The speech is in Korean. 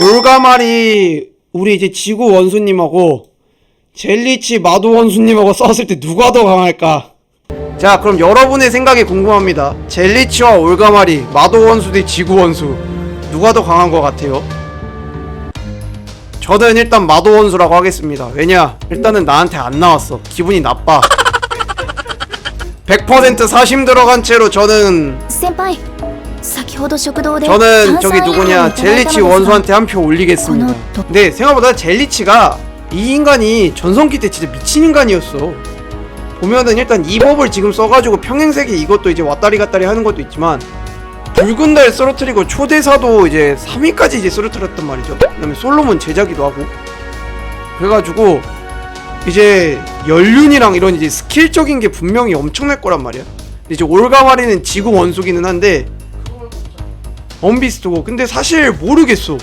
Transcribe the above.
올가마리 우리 이제 지구 원수님하고 젤리치 마도 원수님하고 싸웠을 때 누가 더 강할까? 자 그럼 여러분의 생각이 궁금합니다. 젤리치와 올가마리 마도 원수 대 지구 원수 누가 더 강한 것 같아요? 저는 일단 마도 원수라고 하겠습니다. 왜냐 일단은 나한테 안 나왔어. 기분이 나빠. 100% 사심 들어간 채로 저는 저는 저기 누구냐 젤리치 원수한테 한 표 올리겠습니다. 근데 생각보다 젤리치가 이 인간이 전성기 때 진짜 미친 인간이었어. 보면은 일단 이 법을 지금 써가지고 평행세계 이것도 이제 왔다리 갔다리 하는 것도 있지만 붉은 달 쓰러뜨리고 초대사도 이제 3위까지 이제 쓰러뜨렸단 말이죠. 그다음에 솔로몬 제작이도 하고 그래가지고 이제 연륜이랑 이런 이제 스킬적인 게 분명히 엄청날 거란 말이야. 이제 올가마리는 지구 원수기는 한데 언비스트고 근데 사실 모르겠어